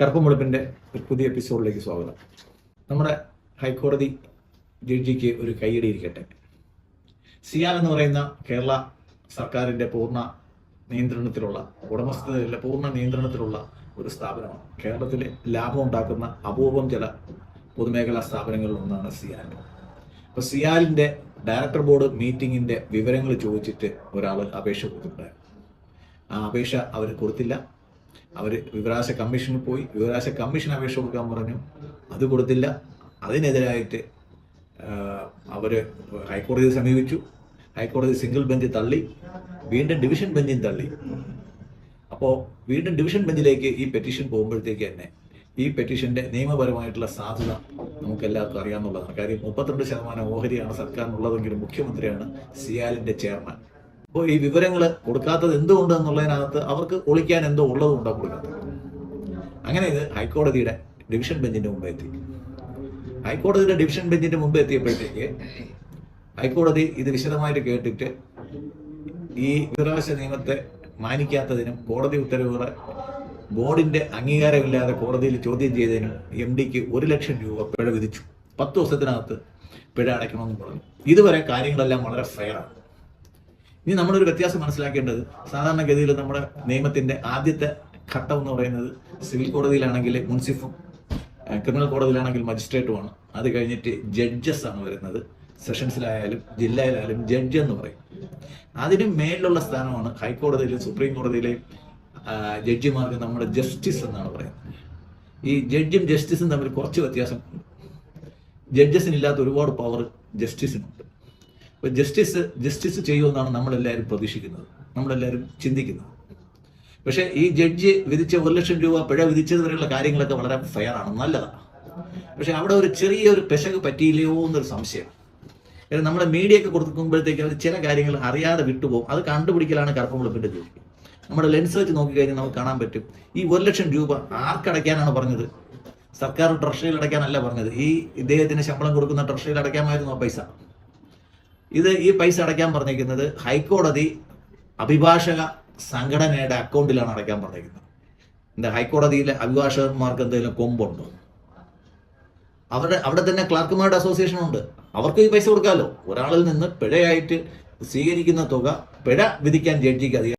കറുപ്പം വെളുപ്പിന്റെ ഒരു പുതിയ എപ്പിസോഡിലേക്ക് സ്വാഗതം. നമ്മുടെ ഹൈക്കോടതി ജഡ്ജിക്ക് ഒരു കൈയടി ഇരിക്കട്ടെ. സിയാൽ എന്ന് പറയുന്ന കേരള സർക്കാരിന്റെ പൂർണ നിയന്ത്രണത്തിലുള്ള ഉടമസ്ഥതയിലെ പൂർണ നിയന്ത്രണത്തിലുള്ള ഒരു സ്ഥാപനമാണ്. കേരളത്തിലെ ലാഭം ഉണ്ടാക്കുന്ന അപൂർവം ചില പൊതുമേഖലാ സ്ഥാപനങ്ങളിൽ ഒന്നാണ് സിയാൽ. അപ്പോൾ സിയാലിന്റെ ഡയറക്ടർ ബോർഡ് മീറ്റിങ്ങിന്റെ വിവരങ്ങൾ ചോദിച്ചിട്ട് ഒരാൾ അപേക്ഷ കൊടുത്തിട്ടുണ്ടായിരുന്നു. ആ അപേക്ഷ അവർ കൊടുത്തില്ല. അവർ വിവരാശ കമ്മീഷനിൽ പോയി വിവരാശ കമ്മീഷൻ അപേക്ഷ കൊടുക്കാൻ പറഞ്ഞു. അത് കൊടുത്തില്ല. അതിനെതിരായിട്ട് അവർ ഹൈക്കോടതിയെ സമീപിച്ചു. ഹൈക്കോടതി സിംഗിൾ ബെഞ്ച് തള്ളി വീണ്ടും ഡിവിഷൻ ബെഞ്ചും തള്ളി. അപ്പോൾ വീണ്ടും ഡിവിഷൻ ബെഞ്ചിലേക്ക് ഈ പെറ്റീഷൻ പോകുമ്പോഴത്തേക്ക് തന്നെ ഈ പെറ്റീഷന്റെ നിയമപരമായിട്ടുള്ള സാധ്യത നമുക്ക് എല്ലാവർക്കും അറിയാവുന്നതാണ് കാര്യം മുപ്പത്തിരണ്ട് ശതമാനം ഓഹരിയാണ് സർക്കാരിനുള്ളതെങ്കിലും മുഖ്യമന്ത്രിയാണ് സിയാലിന്റെ ചെയർമാൻ. അപ്പോൾ ഈ വിവരങ്ങൾ കൊടുക്കാത്തത് എന്തുകൊണ്ട് എന്നുള്ളതിനകത്ത് അവർക്ക് ഒളിക്കാൻ എന്തോ ഉള്ളതുകൊണ്ടാണ് കൊടുക്കാത്തത് അങ്ങനെ ഇത് ഹൈക്കോടതിയുടെ ഡിവിഷൻ ബെഞ്ചിന്റെ മുമ്പേ എത്തി. ഹൈക്കോടതിയുടെ ഡിവിഷൻ ബെഞ്ചിന്റെ മുമ്പ് എത്തിയപ്പോഴത്തേക്ക് ഹൈക്കോടതി ഇത് വിശദമായിട്ട് കേട്ടിട്ട് ഈ വിവരാവകാശ നിയമത്തെ മാനിക്കാത്തതിനും കോടതി ഉത്തരവുകളെ ബോർഡിന്റെ അംഗീകാരമില്ലാതെ കോടതിയിൽ ചോദ്യം ചെയ്തതിനും എം ഡിക്ക് ഒരു ലക്ഷം രൂപ പിഴ വിധിച്ചു. പത്ത് ദിവസത്തിനകത്ത് പിഴ അടയ്ക്കണമെന്ന് പറഞ്ഞു. ഇതുവരെ കാര്യങ്ങളെല്ലാം വളരെ ഫെയറാണ് ഇനി നമ്മളൊരു വ്യത്യാസം മനസ്സിലാക്കേണ്ടത് സാധാരണഗതിയിൽ നമ്മുടെ നിയമത്തിന്റെ ആദ്യത്തെ ഘട്ടം എന്ന് പറയുന്നത് സിവിൽ കോടതിയിലാണെങ്കിൽ മുൻസിഫും ക്രിമിനൽ കോടതിയിലാണെങ്കിൽ മജിസ്ട്രേറ്റുമാണ്. അത് കഴിഞ്ഞിട്ട് ജഡ്ജസ് ആണ് വരുന്നത്. സെഷൻസിലായാലും ജില്ലയിലായാലും ജഡ്ജ് എന്ന് പറയും. അതിന് മേലിലുള്ള സ്ഥാനമാണ് ഹൈക്കോടതിയിലും സുപ്രീം കോടതിയിലെ ജഡ്ജിമാർക്ക് നമ്മുടെ ജസ്റ്റിസ് എന്നാണ് പറയുന്നത്. ഈ ജഡ്ജും ജസ്റ്റിസും തമ്മിൽ കുറച്ച് വ്യത്യാസം. ജഡ്ജസിനില്ലാത്ത ഒരുപാട് പവർ ജസ്റ്റിസിനുണ്ട്. ജസ്റ്റിസ് ജസ്റ്റിസ് ചെയ്യുമെന്നാണ് നമ്മളെല്ലാവരും പ്രതീക്ഷിക്കുന്നത്. നമ്മളെല്ലാവരും ചിന്തിക്കുന്നത്. പക്ഷേ ഈ ജഡ്ജി വിധിച്ച ഒരു ലക്ഷം രൂപ പിഴ വിധിച്ചത് വരെയുള്ള കാര്യങ്ങളൊക്കെ വളരെ ഫെയർ ആണ്. നല്ലതാണ് പക്ഷെ അവിടെ ഒരു ചെറിയൊരു പെശക് പറ്റിയില്ലയോ എന്നൊരു സംശയം. കാരണം നമ്മുടെ മീഡിയ ഒക്കെ കൊടുക്കുമ്പോഴത്തേക്ക് അവർ ചില കാര്യങ്ങൾ അറിയാതെ വിട്ടുപോകും. അത് കണ്ടുപിടിക്കലാണ് കറുപ്പം വെളുപ്പിന്റെ ജോലി. നമ്മുടെ ലെൻസ് വെച്ച് നോക്കിക്കഴിഞ്ഞാൽ നമുക്ക് കാണാൻ പറ്റും. ഈ ഒരു ലക്ഷം രൂപ ആർക്കടയ്ക്കാനാണ് പറഞ്ഞത്? സർക്കാർ ട്രഷറിയിൽ അടയ്ക്കാനല്ല പറഞ്ഞത്. ഈ ഇദ്ദേഹത്തിന് ശമ്പളം കൊടുക്കുന്ന ട്രഷറിയിൽ അടയ്ക്കാമായിരുന്നു ആ പൈസ. ഇത് ഈ പൈസ അടയ്ക്കാൻ പറഞ്ഞിരിക്കുന്നത് ഹൈക്കോടതി അഭിഭാഷക സംഘടനയുടെ അക്കൗണ്ടിലാണ് അടയ്ക്കാൻ പറഞ്ഞിരിക്കുന്നത്. എന്താ ഹൈക്കോടതിയിലെ അഭിഭാഷകന്മാർക്ക് എന്തെങ്കിലും കൊമ്പുണ്ടോ? അവരുടെ അവിടെ തന്നെ ക്ലാർക്കുമാരുടെ അസോസിയേഷൻ ഉണ്ട്. അവർക്ക് ഈ പൈസ കൊടുക്കാമല്ലോ ഒരാളിൽ നിന്ന് പിഴയായിട്ട് സ്വീകരിക്കുന്ന തുക പിഴ വിധിക്കാൻ ജഡ്ജിക്ക് അധികാരം